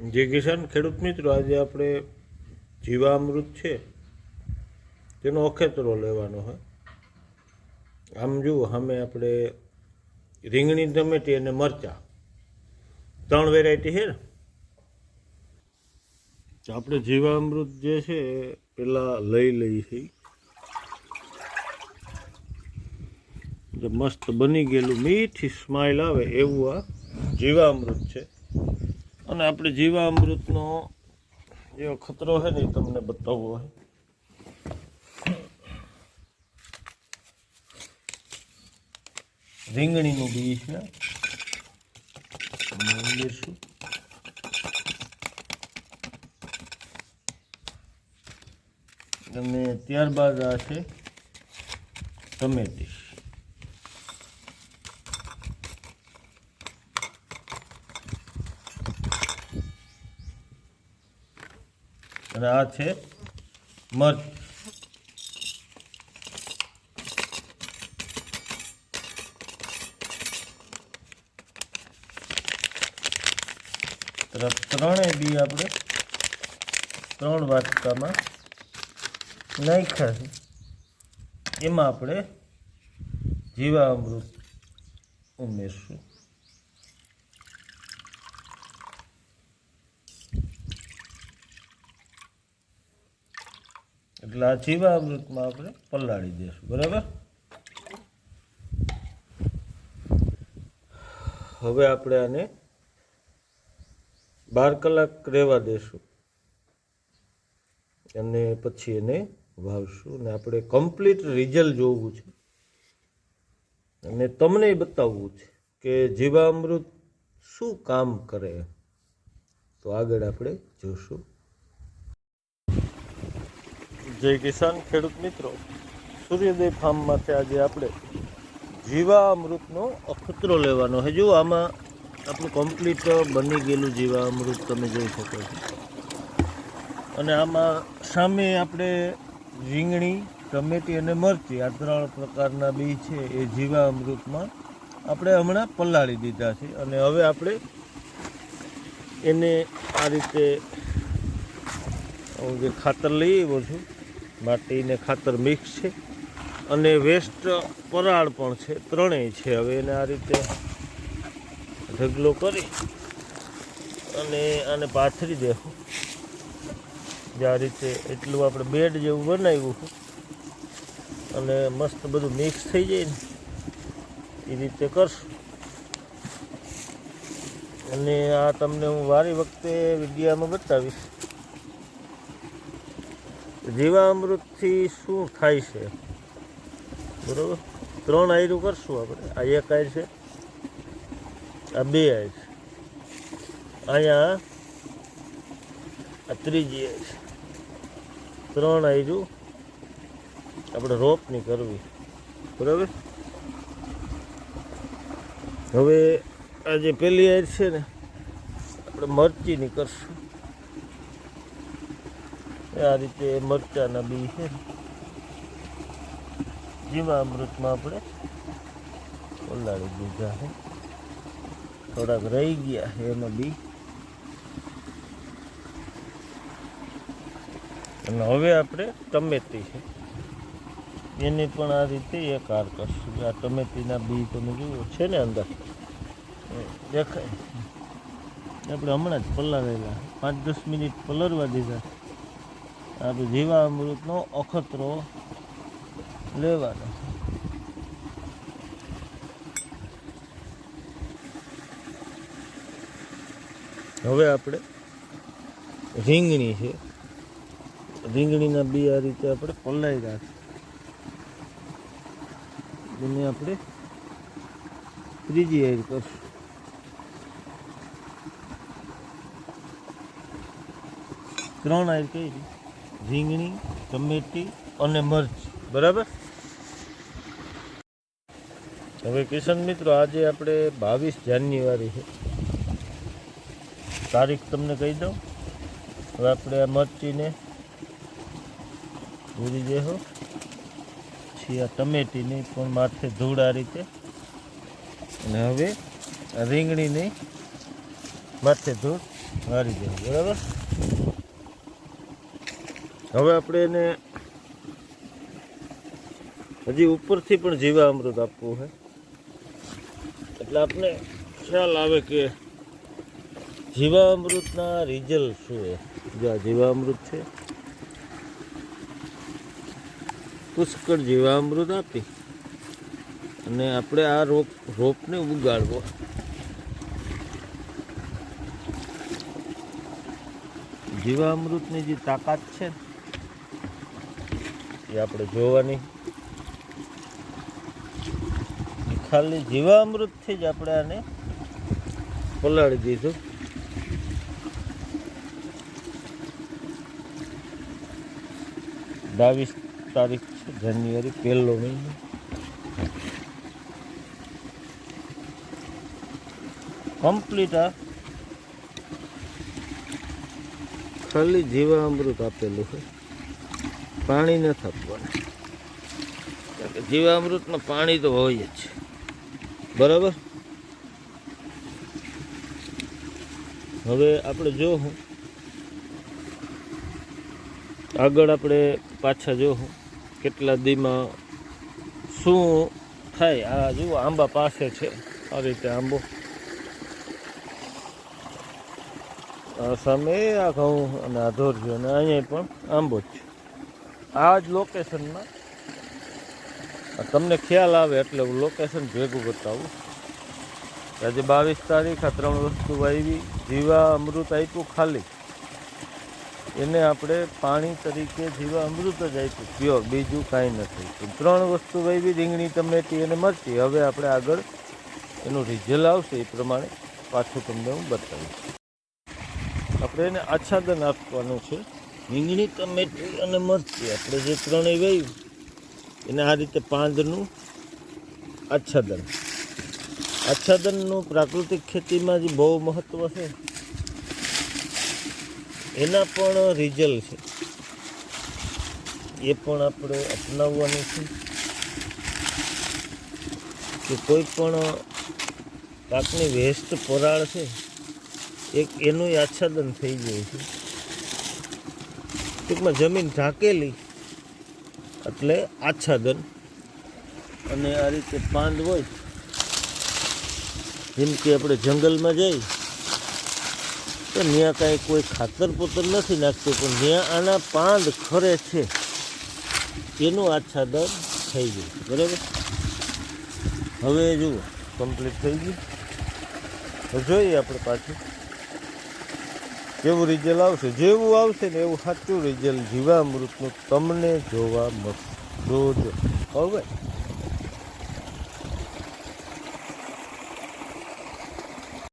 જે કિસાન ખેડૂત મિત્રો, આજે આપણે જીવામૃત છે, તેનો અખેતરો લેવાનો હોય. આમ જુઓ, સામે આપણે રીંગણી ટમેટી અને મરચાં. ત્રણ વેરાયટી છે ને? તો આપણે જીવામૃત જે છે પેલા લઈ લઈ છીએ. મસ્ત બની ગયેલું મીઠી સ્માઇલ આવે એવું આ જીવામૃત છે. અને આપણે જીવામૃતનો જે ખતરો છે ને એ તમને બતાવવો હોય. રીંગણીનું બી છે. અને ત્યારબાદ આ છે ટમેટી. અને આ છે મરચ. ત્રણે બી આપણે ત્રણ વાટકામાં નાખ્યા છે. એમાં આપણે જીવામૃત ઉમેરશું. એટલે આ જીવામૃતમાં આપણે પલાળી દઈશું બરાબર? હવે આપણે આને બાર કલાક રહેવા દેશું. અને પછી એને વાવશું. અને આપણે કમ્પ્લીટ રિઝલ્ટ જોવું છે. અને તમને બતાવવું છે કે જીવામૃત શું કામ કરે તો આગળ આપણે જોશું. જય કિસાન ખેડૂત મિત્રો. સૂર્યોદય ફાર્મમાંથી આજે આપણે જીવામૃતનો અખતરો લેવાનો છે. જો આમાં આપણું કમ્પ્લીટ બની ગયેલું જીવામૃત તમે જોઈ શકો છો. અને આમાં સામે આપણે રીંગણી, ટમેટી અને મરચી આ ત્રણ પ્રકારના બી છે એ જીવામૃતમાં આપણે હમણાં પલાળી દીધા છે. અને હવે આપણે એને આ રીતે હું જે ખાતર લઈ આવ્યો છું. માટી ને ખાતર મિક્સ છે. અને વેસ્ટ પરાળ પણ છે, ત્રણેય છે. હવે એને આ રીતે ઢગલો કરી અને આને પાથરી દેવું. જે આ રીતે એટલું આપણે બેડ જેવું બનાવ્યું અને મસ્ત બધું મિક્સ થઈ જાય ને, એ રીતે કરશું. અને આ તમને હું વારી વખતે વિડીયામાં બતાવીશ. જીવામૃતથી શું થાય છે? બરોબર? ત્રણ આયરું કરશું આપણે. આ એક આય છે, આ બે આય છે. અહીંયા આ ત્રીજી આય છે. ત્રણ આયરું આપણે રોપની કરવી. બરાબર? હવે આ જે પેલી આયર છે ને, આપણે મરચીની કરશું. આ રીતે મરચાના બી છે. જીવામૃતમાં આપણે ઓલાડી દીધા છે. થોડાક રહી ગયા છે એમાં બી. અને હવે આપણે ટમેટી છે. એની પણ આ રીતે એક હાર કરશું. આ ટમેટીના બી તમે જુઓ, છે ને અંદર? દેખાય. આપણે હમણાં જ પલાળેલા. પાંચ દસ મિનિટ પલરવા દીધા. આપણે જીવામૃતનો અખતરો લેવાનો. હવે આપણે રીંગણી છે. રીંગણીના બી આ રીતે આપણે પલાવી રાખીએ. એને આપણે ત્રીજી એડ કરશું. ત્રણ આયર કઈ રીંગણી, ટમેટી અને મરચ. બરાબર? હવે કિશન મિત્રો, આજે આપણે બાવીસ જાન્યુઆરી છે. તારીખ તમને કહી દઉં. હવે આપણે આ મરચીને ભૂરી દેહો પછી આ ટમેટીને પણ માથે ધૂળ આ રીતે. અને હવે રીંગણીને માથે ધૂળ મારી દેવું. બરાબર? હવે આપણે એને હજી ઉપરથી પણ જીવા અમૃત આપવું છે એટલે આપણે ખ્યાલ આવે કે જીવામૃતના રિઝલ્ટ શું છે જો આ જીવામૃત છે. પુષ્કળ જીવામૃત આપી. અને આપણે આ રોપ, રોપને ઉગાડવો. જીવામૃતની જે તાકાત છે એ આપણે જોવાની. ખાલી જીવામૃતથી જ આપણે આને પલાળી દીધું. બાવીસ તારીખ છે, જાન્યુઆરી, પહેલો મહિનો. કમ્પ્લીટ આ. ખાલી જીવામૃત આપેલું છે. પાણી ન થતું જીવામૃતમાં પાણી તો હોય જ. બરાબર? હવે આપણે જોવું આગળ આપણે પાછા જોવું કેટલા દીમાં શું થાય. આ જુઓ, આંબા પાસે છે. આ રીતે આંબો. આ સામે આ ઘઉં અને આ ધોરજો અને અહીંયા પણ આંબો જ છે. આ જ લોકેશનમાં તમને ખ્યાલ આવે એટલે હું લોકેશન ભેગું બતાવું. આજે બાવીસ તારીખ આ ત્રણ વસ્તુ વાવી જીવા અમૃત આપ્યું ખાલી. એને આપણે પાણી તરીકે જીવા અમૃત જ આપ્યું. પ્યોર, બીજું કાંઈ નથી. ત્રણ વસ્તુ વાવી રીંગણી, ટમેટી અને મરચી. હવે આપણે આગળ એનું રિઝલ્ટ આવશે એ પ્રમાણે પાછું તમને હું બતાવીશ. આપણે એને આચ્છાદન આપવાનું છે. રીંગણી ટમેટી અને મરચી. આપણે જે ત્રણેય વાવ્યું એને આ રીતે પાંદનું આચ્છાદન. આચ્છાદનનું પ્રાકૃતિક ખેતીમાં જે બહુ મહત્ત્વ છે. એના પણ રિઝલ્ટ છે. એ પણ આપણે અપનાવવાનું છે કે કોઈ પણ પાકની વેસ્ટ પરાળ છે, એક એનું આચ્છાદન થઈ જાય છે. ટૂંકમાં જમીન ઢાંકેલી એટલે આચ્છાદન. અને આ રીતે પાંદ હોય, જેમ કે આપણે જંગલમાં જઈ, તો ત્યાં કાંઈ કોઈ ખાતર પોતર નથી નાખતું, પણ ત્યાં આના પાંદ ખરે છે. એનું આચ્છાદન થઈ ગયું, બરાબર? હવે જુઓ કમ્પ્લીટ થઈ ગયું. જોઈએ આપણે પાછું. કેવું રિઝલ્ટ આવશે? જેવું આવશે ને એવું સાચું રિઝલ્ટ જીવામૃતનું તમને જોવા મળશે. જોજો હવે